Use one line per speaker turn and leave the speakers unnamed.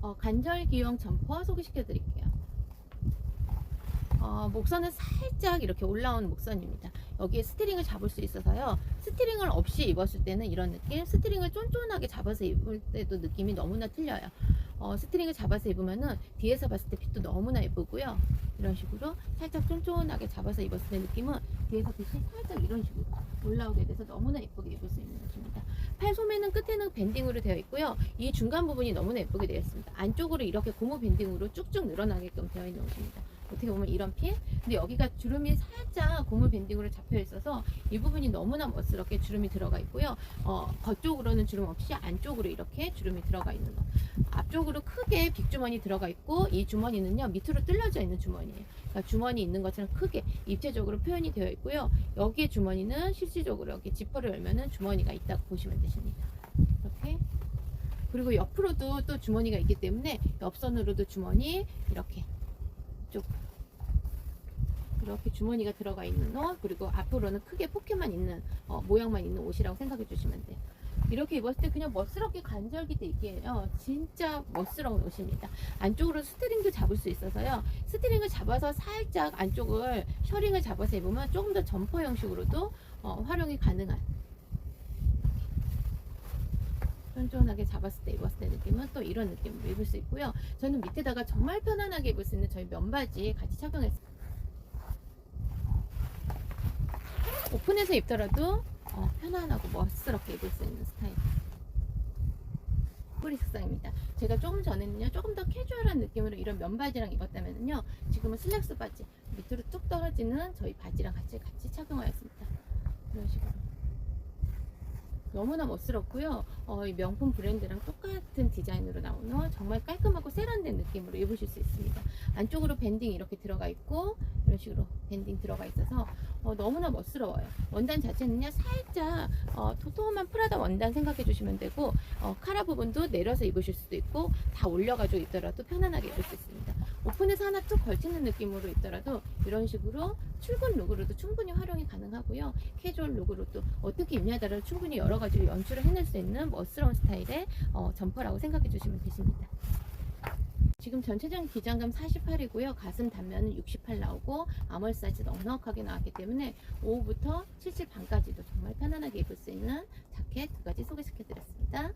어, 간절기형 점퍼 소개시켜 드릴게요. 어, 목선은 살짝 이렇게 올라온 목선입니다. 여기에 스트링을 잡을 수 있어서요. 스트링을 없이 입었을 때는 이런 느낌, 스트링을 쫀쫀하게 잡아서 입을 때도 느낌이 너무나 틀려요. 어, 스트링을 잡아서 입으면은 뒤에서 봤을 때 핏도 너무나 예쁘고요. 이런 식으로 살짝 쫀쫀하게 잡아서 입었을 때 느낌은 뒤에서 핏이 살짝 이런 식으로 올라오게 돼서 너무나 예쁘게 입을 수. 팔 소매는 끝에는 밴딩으로 되어 있고요. 이 중간 부분이 너무나 예쁘게 되어 있습니다. 안쪽으로 이렇게 고무 밴딩으로 쭉쭉 늘어나게끔 되어 있는 옷입니다. 어떻게 보면 이런 핏? 근데 여기가 주름이 살짝 고무 밴딩으로 잡혀 있어서 이 부분이 너무나 멋스럽게 주름이 들어가 있고요. 어, 겉쪽으로는 주름 없이 안쪽으로 이렇게 주름이 들어가 있는 거. 앞쪽으로 크게 빅주머니 들어가 있고 이 주머니는요 밑으로 뚫려져 있는 주머니예요. 그러니까 주머니 있는 것처럼 크게 입체적으로 표현이 되어 있고요. 여기에 주머니는 실질적으로 여기 지퍼를 열면은 주머니가 있다고 보시면 되십니다. 이렇게 그리고 옆으로도 또 주머니가 있기 때문에 옆선으로도 주머니 이렇게 쭉 이렇게 주머니가 들어가 있는 옷 그리고 앞으로는 크게 포켓만 있는 어, 모양만 있는 옷이라고 생각해 주시면 돼요. 이렇게 입었을 때 그냥 멋스럽게 간절기 돼 있게요. 진짜 멋스러운 옷입니다. 안쪽으로 스트링도 잡을 수 있어서요. 스트링을 잡아서 살짝 안쪽을 셔링을 잡아서 입으면 조금 더 점퍼 형식으로도 어, 활용이 가능한 쫀쫀하게 잡았을 때 입었을 때 느낌은 또 이런 느낌으로 입을 수 있고요. 저는 밑에다가 정말 편안하게 입을 수 있는 저희 면바지 같이 착용했어요. 오픈해서 입더라도 어, 편안하고 멋스럽게 입을 수 있는 스타일. 뿌리 색상입니다. 제가 조금 전에는요, 조금 더 캐주얼한 느낌으로 이런 면바지랑 입었다면은요, 지금은 슬랙스 바지 밑으로 뚝 떨어지는 저희 바지랑 같이 같이 착용하였습니다. 이런 식으로. 너무나 멋스럽고요. 어, 이 명품 브랜드랑 똑같은 디자인으로 나오는 정말 깔끔하고 세련된 느낌으로 입으실 수 있습니다. 안쪽으로 밴딩 이렇게 들어가 있고 이런 식으로 밴딩 들어가 있어서 어, 너무나 멋스러워요. 원단 자체는요 살짝 어, 도톰한 프라다 원단 생각해 주시면 되고 어, 카라 부분도 내려서 입으실 수도 있고 다 올려가지고 입더라도 편안하게 입을 수 있습니다. 오픈해서 하나 쭉 걸치는 느낌으로 입더라도 이런 식으로 출근 룩으로도 충분히 활용이 가능하고요. 캐주얼 룩으로도 어떻게 입냐에 따라 충분히 여러 가지로 연출을 해낼 수 있는 멋스러운 스타일의 어, 점퍼라고 생각해 주시면 되십니다. 지금 전체적인 기장감 48이고요. 가슴 단면은 68 나오고 아몰 사이즈 넉넉하게 나왔기 때문에 5부터 77 반까지도 정말 편안하게 입을 수 있는 자켓 두 가지 소개시켜 드렸습니다.